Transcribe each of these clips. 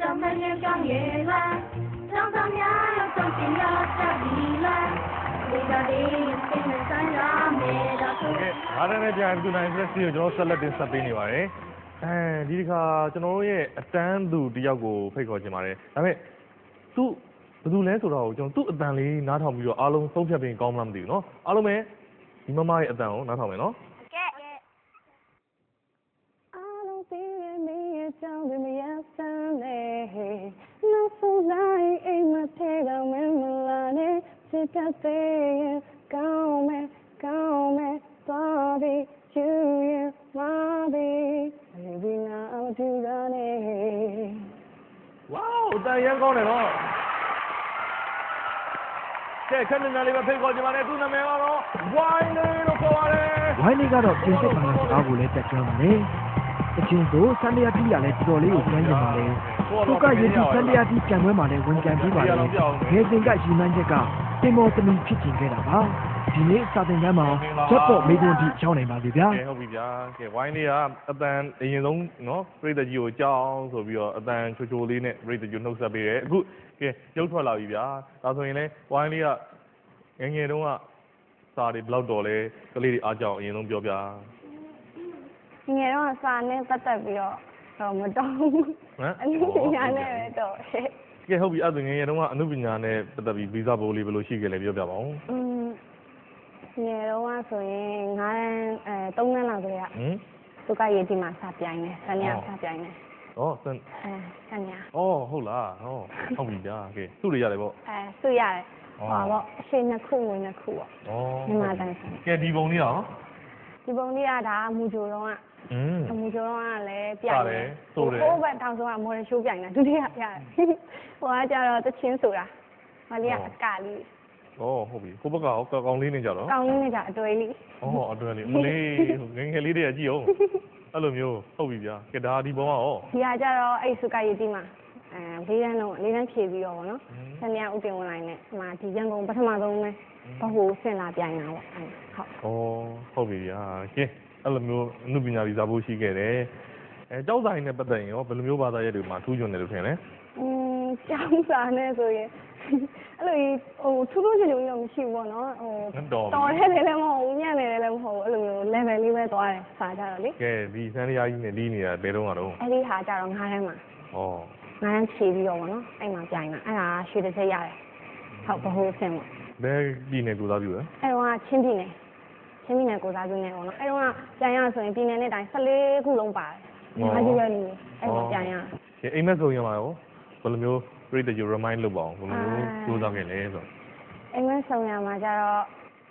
的满月光月蓝，让咱俩要走进了这里来，为了你心的山崖没了土。 ကဲအားရနဲ့ပြန်သူနိုင် press ကိုကျွန်တော်ဆက်လက်တင်ဆက်ပေးနေပါတယ်အဲဒီဒီခါကျွန်တော်တို့ရဲ့အတန်းသူတယောက်ကိုဖိတ်ခေါ်ချင်ပါတယ်ဒါပေမဲ့သူဘယ်သူလဲဆိုတော့ကျွန်တော်သူ့အတန်လေးနားထောင်ပြီးတော့အားလုံးသုံးဖြတ်ပြီးကောင်းမလားမသိဘူးเนาะအားလုံးပဲဒီမမရဲ့အတန်ကိုနားထောင်မယ်เนาะ အားလုံးသိရမင်းရဲ့ကြောင့်ဒီ တဆေကောင်းမဲ့ကောင်းမဲ့သွားပြီးချူရင်မပြီးလေဒီနာအောင်ချူတာနေဝေါတန်ရန်ကောင်းတယ်နော်ကဲခဏနာလေးပဲဖိတ်ခေါ်ကြပါနဲ့သူ့နာမည်ကတော့ဝိုင်းလေးလို့ခေါ်ပါတယ်ဝိုင်းလေးကတော့ပြင်သစ်ပါလာစကားကိုလည်းတက်ကြွမယ်အချင်းတို့ဆန်လျာတီးရလဲတော်တော်လေးကိုကျွမ်းကျင်ပါလေသူကရေဒီဆန်လျာတီးပြန်ပွဲမှာလဲဝန်ကြံပြီးပါလေငယ်စဉ်ကရီမန်းချက်က တင်မောသမီးဖြစ်ကျင်ခဲ့တာပါဒီနေ့စာသင်ခန်းမှာဂျက်ပေါ့မိကွန်းတိရောက်နိုင်ပါပြီဗျာကဲဟုတ်ပြီဗျာကဲဝိုင်းလေးကအတန်အရင်ဆုံးနော်ပြိတ္တကြီးကိုကြောင်းဆိုပြီးတော့အတန်ချိုချိုလေးနဲ့ပြိတ္တကြီးနှုတ်ဆက်ပေးတယ်အခုကဲရုပ်ထွက်လာပြီဗျာဒါဆိုရင်လဲဝိုင်းလေးကငငယ်တုန်းကစာတွေဘလောက်တော်လဲကလေးတွေအားကြောင်အရင်ဆုံးပြောပြငယ်တော့စာနဲ့ပတ်သက်ပြီးတော့တော့မတော်ဘူးဟမ်အနည်းငယ်နဲ့ပဲတော့ ကဲဟုတ်ပြီအဲ့ဒါငယ်ငယ်တုန်းကအနုပညာနဲ့ပတ်သက်ပြီးဗီဇဘိုးလေးဘယ်လိုရှိခဲ့လဲပြောပြပါဦးอืมငယ်တော့ကဆိုရင်9တန်းအဲ3တန်းလောက်တည်းကဟင်သူကရေဒီမှာစပြိုင်တယ်ဆန်ရစပြိုင်တယ်ဩစံအဲဆန်ရဩဟုတ်လားဟောဟုတ်ပြီဗျာကဲသူ့တွေရတယ်ပေါ့အဲသူရတယ်အော်ဟောပေါ့အရှိနှစ်ခုဝင်နှစ်ခုပေါ့ဩမြန်မာတန်ဆန်ကဲဒီပုံလေးရောဒီပုံလေးကဒါကမူဂျိုတော့က อืมမူဂျိုတော့ကလည်းပြိုင်ပါတယ်ဆိုတယ် ဟိုဘက်တောင်ဆုံးကမော်ဒယ်ရှိုးပြိုင်တာဒုတိယရတယ်ဟိုကကြတော့တချင်းဆိုတာမလေးကအကလေး။ဩဟုတ်ပြီ။ကိုဘက်ကရောကောင်းကောင်းလေးနေကြတော့ကောင်းလေးနဲ့ကြအတွေ့လေး။ဩအတွဲလေးမလေးငယ်ငယ်လေးတွေကကြည့်အောင်။အဲ့လိုမျိုးဟုတ်ပြီဗျာ။ကဲဒါဒီပုံကရောဒီကကြတော့အဲ့စုကရေဒီမှာအဲလေးတန်းလုံးလေးတန်းဖြည့်ပြီးတော့ဗောနော်ဆန်ရဥတင်ဝင်လိုက်နဲ့ဟိုမှာဒီရန်ကုန်ပထမဆုံးပဲဘဟုဆင်လာပြိုင်တာပေါ့အဲ့ဟုတ်။ဩဟုတ်ပြီဗျာ။ကဲ အဲ့လိုမျိုးအနုပညာဗီဇာဖို့ရှိခဲ့တယ်။အဲကြောက်ဆိုင်နဲ့ပတ်သက်ရင်ရောဘယ်လိုမျိုးဘာသာရပ်တွေမှာထူးချွန်တယ်လို့ထင်လဲอืมကျောင်းစာနဲ့ဆိုရင်အဲ့လိုကြီးဟိုထူးထူးချွန်ချွန်ကြီးတော့မရှိဘူးပေါ့နော်ဟို။ငတော်တော်တယ်လည်းမဟုတ်ဘူးညံ့တယ်လည်းမဟုတ်ဘူးအဲ့လိုမျိုး level လေးပဲသွားတယ်စာကြတော့လေကဲဒီစန်းရရားကြီးနဲ့လီးနေတာဘယ်တော့မှတော့အဲ့ဒီဟာကြတော့ငါးတန်းမှာ။ဩငါးတန်းဖြည့်ပြီးတော့ဗောနော်အဲ့မှာပြိုင်တာအဲ့ဒါရွှေတစ်ချက်ရတယ်ဟုတ်ဘဟုဆင်ပေါ့ဘယ်ပြည်နယ်ကိုသားပြုလဲအဲ့တော့ကချင်းပြည်နယ် ချင်းပြည်နယ်ကိုစားပြုနေပေါ့နော်အဲ့တော့ကပြိုင်ရဆိုရင်ပြည်နယ်နဲ့တိုင်း14ခုလုံးပါတယ်ငါးကြီးပဲနေအဲ့မှာပြိုင်ရ။ကဲအိမ်မက်ဆိုရင်မှာရောဘယ်လိုမျိုးပြိတ္တကြီး remind လုပ်ပါအောင်ဘယ်လိုမျိုးစူးစမ်းခဲ့လဲဆိုတော့အိမ်မက်ဆောင်ရမှာကျတော့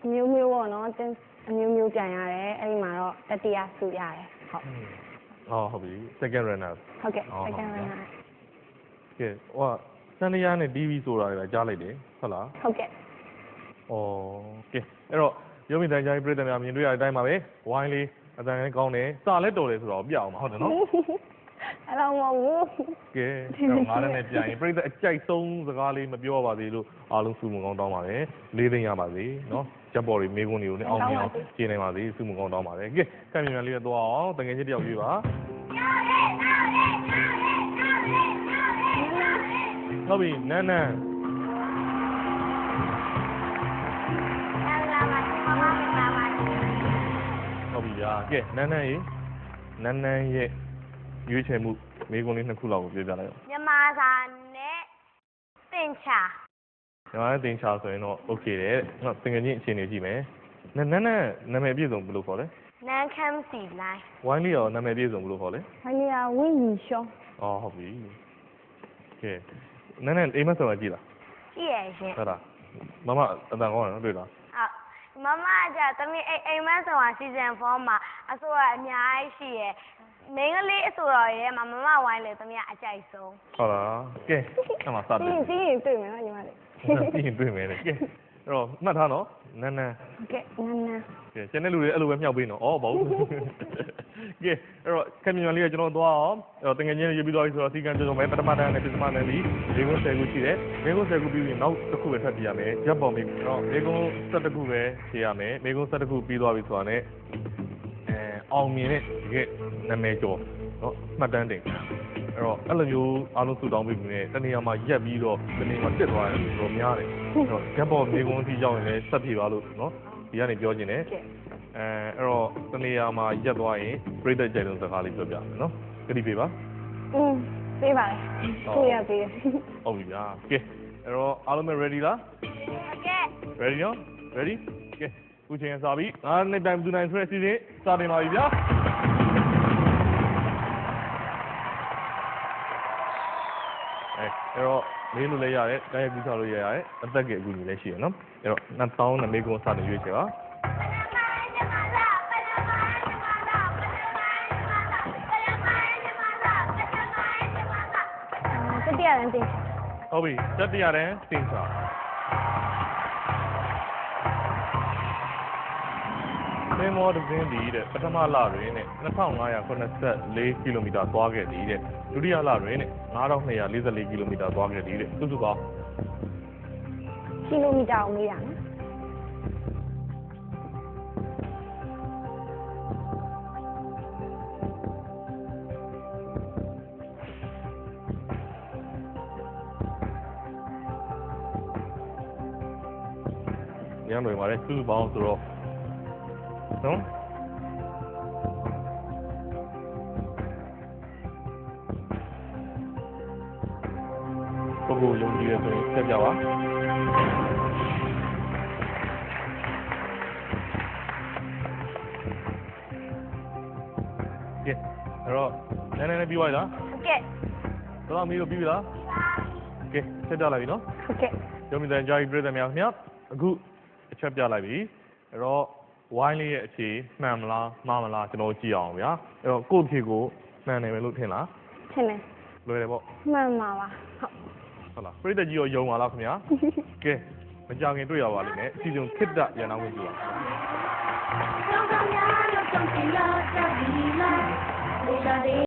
အမျိုးမျိုးပေါ့နော်တင်းအမျိုးမျိုးပြန်ရတယ်အဲ့ဒီမှာတော့တတိယစုရတယ်ဟုတ်။ဩဟုတ်ပြီ။ second runner ဟုတ်ကဲ့အော် second ဟုတ် runner ကဲဟိုကစန်းရရားနဲ့ TV ဆိုတာတွေပဲကြားလိုက်တယ်ဟုတ်လားဟုတ်ကဲ့။ဩကဲအဲ့တော့ ရုပ်မြင်တိုင်းကြားပြည်သက်များမြင်တွေ့ရတဲ့အတိုင်းပါပဲ။ဝိုင်းလေးအတန်လည်းကောင်းတယ်။စာလည်းတော်တယ်ဆိုတော့ပြအောင်ပါဟုတ်တယ်နော်အဲ့တော့မဟုတ်ဘူး။ကဲအဲ့တော့ငါးလည်းနဲ့ပြရင်ပြည်သက်အကြိုက်ဆုံးစကားလေးမပြောပါသေးလို့အားလုံးစုမကောင်းတောင်းပါတယ်။လေးသိန်းရပါစေနော်။ချက်ပေါ်တွေမိကုန်းတွေကိုလည်းအောင်မြင်အောင်ရှင်းနိုင်ပါစေစုမကောင်းတောင်းပါတယ်။ကဲကံမြန်မြန်လေးတော့အောင်တကယ်ချင်းတယောက်ရွေးပါ။ဟုတ်ပြီနန်းနန်း ကဲနန်းနန်းရေနန်းနန်းရဲ့ရွေးချယ်မှုမိကုန်းလေးနှစ်ခုလောက်ကိုပြောပြလိုက်အောင်မြန်မာစာနဲ့သင်ချာညီမလည်းတင်ချာဆိုရင်တော့ okay တဲ့ငါတကယ်ချင်းအခြေအနေကြည့်မယ်နန်းနန်းနဲ့နာမည်အပြည့်စုံဘယ်လိုခေါ်လဲနန်းခမ်းစီလိုင်းဝိုင်းလေးရောနာမည်အပြည့်စုံဘယ်လိုခေါ်လဲဘာနေရာဝင်းကြီးရှောင်းအော်ဟုတ်ပြီကဲနန်းနန်းအိမ်မက်ဆောင်ကြည့်လားကြည့်ရရှင်ဟုတ်လားမမအတန်ကောင်းတယ်နော်တွေ့လားဟုတ် မမကတမီးအိမ်အိမ်မက်ဆောင်စီဇန်4မှာအစိုးရအများကြီးရှိရယ်မင်းကလေးအစိုးရရဲ့မမမဝိုင်းလေတမီးကအကြိုက်ဆုံးဟုတ်လားကဲအဲ့မှာစတပြီးယ်ရင်ပြီးရင်တွေ့မယ်နော်ညီမလေးပြီးရင်တွေ့မယ်လေကဲအဲ့တော့မှတ်ထားနော်နန်းနန်းဟုတ်ကဲ့နန်းနန်းကဲကျန်တဲ့လူတွေအဲ့လိုပဲမြောက်ပေးနော်ဩဘာလို့ ကဲအဲ့တော့ခက်မြန်လေးကကျွန်တော်သွားအောင်အဲ့တော့တငယ်ချင်းရေးပြီးသွားပြီဆိုတော့စီကံကြုံမယ်ပထမတန်းနဲ့ပစ္စမတန်းပြီး၄ခု10ခုရှိတယ်၄ခု10ခုပြီးရင်နောက်တစ်ခုပဲထပ်ပြရမယ်ရပ်ပေါ်ပြီးတော့၄ခု7ခုပဲဖြေရမယ်၄ခု7ခုပြီးသွားပြီဆိုတာနဲ့အဲအောင်မြင်တဲ့တကယ်နာမည်ကျော်နော်မှတ်တမ်းတင်အဲ့တော့အဲ့လိုမျိုးအားလုံးဆူတောင်းပေးပြီးနေတနေရာမှာရက်ပြီးတော့တနေရာမှာတက်သွားတယ်ဆိုတော့များတယ်အဲ့တော့ဂက်ဘောမြေကွန်းအထိရောက်ရင်လည်းဆက်ပြေပါလို့နော်ဒီကနေပြောခြင်းတယ်ကဲ အဲအဲ့တော့တနေရာမှာရက်သွားရင်ပြိတ္တကြိုင်လုံးစကားလေးပြောပြမယ်နော်ကြည့်ပေးပါอืมပေးပါလေကိုရပေးတယ်ဟုတ်ပြီဗျာကဲအဲ့တော့အားလုံးပဲ ready လားဟုတ်ကဲ့ ready နော် ready ကဲခုချိန်စပြီငါးနှစ်တိုင်ဘူးနိုင်ဆိုတဲ့အစီအစဉ်စတင်ပါပြီဗျာအဲအဲ့တော့လေးလို့လည်းရတယ်တိုင်းရကူးချလို့ရရတယ်အသက်ကအကူကြီးလည်းရှိရနော်အဲ့တော့2000နဲ့မေကွန်စတင်ရွေးချယ်ပါ န်တင်ဟုတ်ပြီတတိယတန်းစင်စာသင်္ဘောတစ်စင်းဒီတဲ့ပထမလတွင်တဲ့2584ကီလိုမီတာသွားခဲ့သည်တဲ့ဒုတိယလတွင်တဲ့9244ကီလိုမီတာသွားခဲ့သည်တဲ့စုစုပေါင်းကီလိုမီတာကိုမေးတာနော် ညံ့တွေပါတယ်စုစုပေါင်းဆိုတော့နော်ပုဂ္ဂိုလ်ယုံကြည်ရဆိုရင်ဆက်ပြပါကဲအဲ့တော့နည်းနည်းလေးပြီးသွားပြီလားဟုတ်ကဲ့တော့မီးတို့ပြီးပြီလားကဲဆက်ပြလိုက်ပြီနော်ဟုတ်ကဲ့ကျောင်းမြတ်ကြားကြီးပြည်သူများခင်ဗျာအခု အချက်ပြလိုက်ပြီအဲ့တော့ဝိုင်းလေးရဲ့အခြေမှန်မလားမှားမလားကျွန်တော်ကြည့်အောင်ဗျာအဲ့တော့ကိုယ့်အဖြေကိုမှန်တယ်ပဲလို့ထင်လားထင်တယ်လွယ်တယ်ပေါ့မှန်ပါပါဟုတ်ဟုတ်လားပြည်သူကြီးရောယုံပါလားခင်ဗျာကဲမကြခင်တွေ့ရပါလိမ့်မယ်အစီအစဉ်ခစ်တရန်အောင်ဝင်ကြည့်ပါ